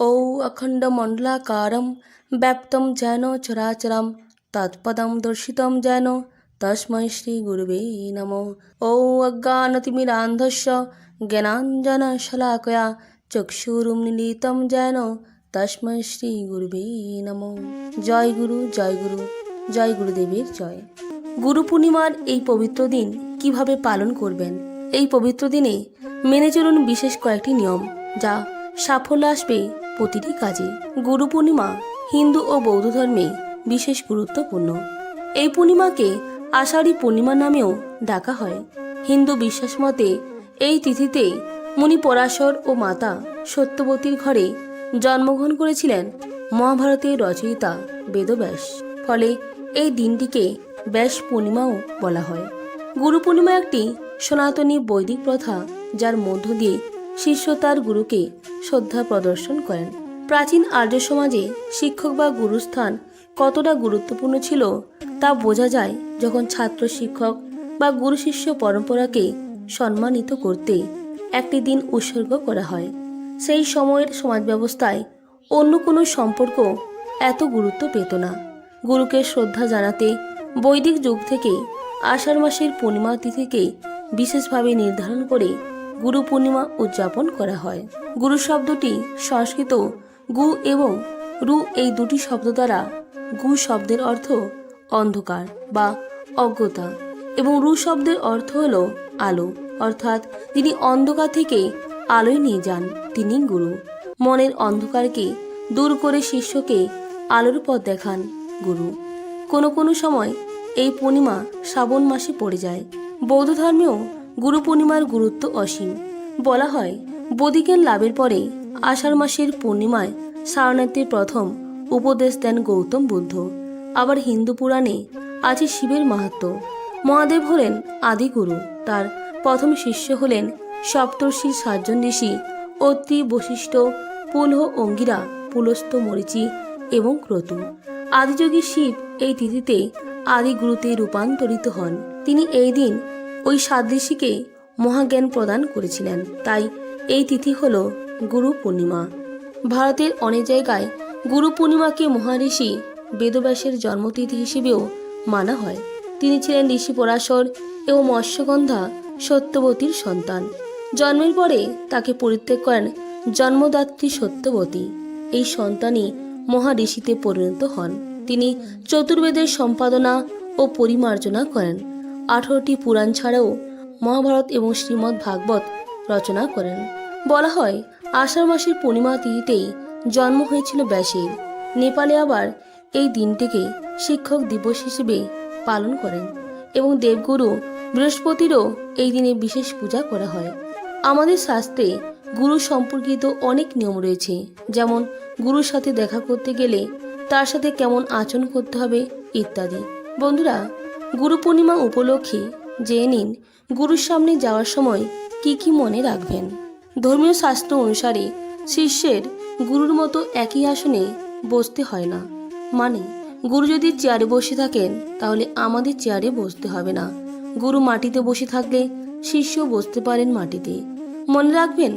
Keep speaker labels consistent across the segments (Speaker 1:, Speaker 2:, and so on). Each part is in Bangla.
Speaker 1: ঔ अखण्डमण्डलाकारं ব্যাপ্তম যেন চরাচরম, তৎপদম দর্শিতম যেন। তস্मै শ্রীগুরুবে নমঃ। ঔ অজ্ঞানতিমিরান্ধস্য জ্ঞানাঞ্জনশলাকয়া চক্ষুরুম মিলিতম যেন। তসময় শ্রী গুরুবে নম। জয় গুরু জয় গুরু, জয় গুরুদেবের জয়। গুরু পূর্ণিমার এই পবিত্র দিন কীভাবে পালন করবেন? এই পবিত্র দিনে মেনে চলুন বিশেষ কয়েকটি নিয়ম, যা সাফল্য আসবে প্রতিটি কাজে গুরু পূর্ণিমা, হিন্দু ও বৌদ্ধ ধর্মে বিশেষ গুরুত্বপূর্ণ। এই পূর্ণিমাকে আষাঢ়ী পূর্ণিমা নামেও ডাকা হয়। হিন্দু বিশ্বাস মতে, এই তিথিতে মুনি পরাশর ও মাতা সত্যবতীর ঘরে জন্মগ্রহণ করেছিলেন মহাভারতের রচয়িতা বেদব্যাস। ফলে এই দিনটিকে ব্যাস পূর্ণিমাও বলা হয়। গুরু পূর্ণিমা একটি সনাতনী বৈদিক প্রথা, যার মধ্য দিয়ে শিষ্য তার গুরুকে শ্রদ্ধা প্রদর্শন করেন। প্রাচীন আর্য সমাজে শিক্ষক বা গুরুস্থান কতটা গুরুত্বপূর্ণ ছিল তা বোঝা যায় যখন ছাত্র শিক্ষক বা গুরু শিষ্য পরম্পরাকে সম্মানিত করতে একটি দিন উৎসর্গ করা হয়। সেই সময়ের সমাজ ব্যবস্থায় অন্য কোনো সম্পর্ক এত গুরুত্ব পেত না। গুরুকে শ্রদ্ধা জানাতে বৈদিক যুগ থেকে আষাঢ় মাসের পূর্ণিমা তিথিকে বিশেষভাবে নির্ধারণ করে গুরু পূর্ণিমা উদযাপন করা হয়। গুরু শব্দটি সংস্কৃত গু এবং রু এই দুটি শব্দ দ্বারা গু শব্দের অর্থ অন্ধকার বা অজ্ঞতা এবং রু শব্দের অর্থ হল আলো। অর্থাৎ যিনি অন্ধকার থেকে আলোয় নিয়ে যান, তিনি গুরু। মনের অন্ধকারকে দূর করে শিষ্যকে আলোর পথ দেখান গুরু। কোনো কোনো সময় এই পূর্ণিমা শ্রাবণ মাসে পড়ে যায়। বৌদ্ধ ধর্মেও গুরু পূর্ণিমার গুরুত্ব অসীম। বলা হয় বদিজ্ঞান লাভের পরে আষাঢ় মাসের পূর্ণিমায় সারনাথের প্রথম উপদেশ দেন গৌতম বুদ্ধ। আবার হিন্দু পুরাণে আছে শিবের মাহাত্ম্য মহাদেব হলেন আদিগুরু। তার প্রথম শিষ্য হলেন সপ্তর্ষি সাতজন ঋষি অত্রি বশিষ্ঠ পুলহ অঙ্গিরা, পুলস্ত মরিচি এবং ক্রতু। আদিযোগী শিব এই তিথিতে আদিগুরুতে রূপান্তরিত হন। তিনি এই দিন ওই ঋষিকে মহাজ্ঞান প্রদান করেছিলেন। তাই এই তিথি হল গুরু পূর্ণিমা। ভারতের অনেক জায়গায় গুরু পূর্ণিমাকে মহাঋষি বেদব্যাসের জন্মতিথি হিসেবেও মানা হয়। তিনি ছিলেন ঋষি পরাশর এবং মৎস্যগন্ধা সত্যবতীর সন্তান। জন্মের পরে তাকে পরিত্যাগ করেন জন্মদাত্রী সত্যবতী। এই সন্তানই মহাঋষিতে পরিণত হন। তিনি চতুর্বেদের সম্পাদনা ও পরিমার্জনা করেন। আঠারোটি পুরাণ ছাড়াও মহাভারত এবং শ্রীমদ্ ভাগবত রচনা করেন। বলা হয়, আষাঢ় মাসের পূর্ণিমা তিথিতেই জন্ম হয়েছিল ব্যাসের। নেপালে আবার এই দিনটিকে শিক্ষক দিবস হিসেবে পালন করেন এবং দেবগুরু বৃহস্পতিরও এই দিনে বিশেষ পূজা করা হয়। আমাদের শাস্ত্রে গুরু সম্পর্কিত অনেক নিয়ম রয়েছে, যেমন গুরুর সাথে দেখা করতে গেলে তার সাথে কেমন আচরণ করতে হবে ইত্যাদি। বন্ধুরা গুরু পূর্ণিমা উপলক্ষে জেনে নিন গুরুর সামনে যাওয়ার সময় কি কি মনে রাখবেন। ধর্মীয় শাস্ত্র অনুসারে শিষ্যের গুরুর মতো একই আসনে বসতে হয় না। মানে গুরু যদি চেয়ারে বসে থাকেন, তাহলে আমাদের চেয়ারে বসতে হবে না। গুরু মাটিতে বসে থাকলে শিষ্য বসতে পারেন মাটিতে। মনে রাখবেন,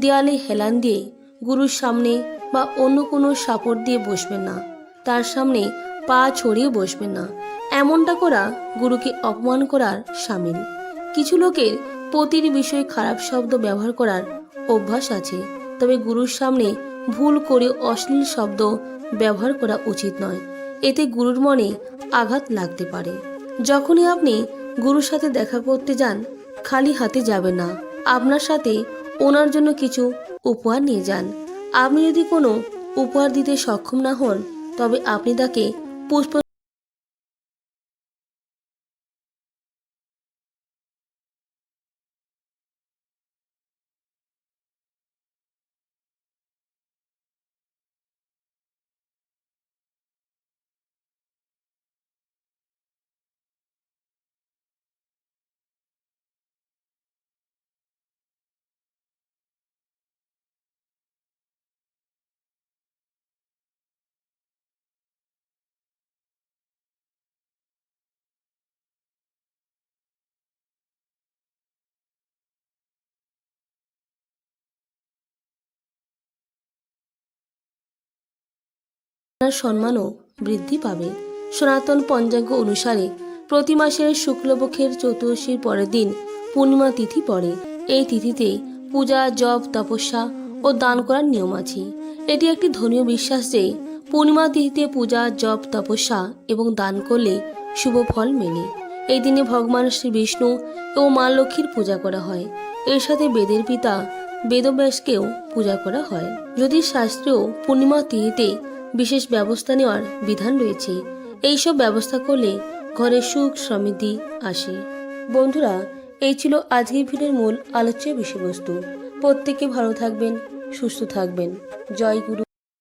Speaker 1: দেয়ালে হেলান দিয়ে গুরুর সামনে বা অন্য কোনো সাপোর্ট দিয়ে বসবেন না। তার সামনে পা ছড়িয়ে বসবেন না। এমনটা করা গুরুকে অপমান করার সামিল। কিছু লোকের পতির বিষয়ে খারাপ শব্দ ব্যবহার করার অভ্যাস আছে, তবে গুরুর সামনে ভুল করে অশ্লীল শব্দ ব্যবহার করা উচিত নয়। এতে গুরুর মনে আঘাত লাগতে পারে। যখনই আপনি গুরুর সাথে দেখা করতে যান, খালি হাতে যাবেন না। আপনার সাথে ওনার জন্য কিছু উপহার নিয়ে যান। আপনি যদি কোনো উপহার দিতে সক্ষম না হন, তবে আপনি তাকে পুষ্প আপনার সম্মানও বৃদ্ধি পাবে। সনাতন পঞ্চাঙ্গ অনুসারে প্রতি মাসের শুক্লপক্ষের চতুর্দশীর পরের দিন পূর্ণিমা তিথি পড়ে। এই তিথিতে পূজা, জপ, তপস্যা ও দান করার নিয়ম আছে। এটি একটি ধর্মীয় বিশ্বাস যে পূর্ণিমা তিথিতে পূজা, জপ, তপস্যা এবং দান করলে শুভ ফল মেলে। এই দিনে ভগবান শ্রী বিষ্ণু ও মা লক্ষ্মীর পূজা করা হয়। এর সাথে বেদের পিতা বেদব্যাসকেও পূজা করা হয়। যদি শাস্ত্রেও পূর্ণিমা তিথিতে বিশেষ ব্যবস্থা নেওয়ার বিধান রয়েছে। এইসব ব্যবস্থা করলে ঘরে সুখ সমৃদ্ধি আসে। বন্ধুরা, এই ছিল আজকের ভিডিওর মূল আলোচ্য বিষয়বস্তু। প্রত্যেকে ভালো থাকবেন, সুস্থ থাকবেন। জয় গুরু।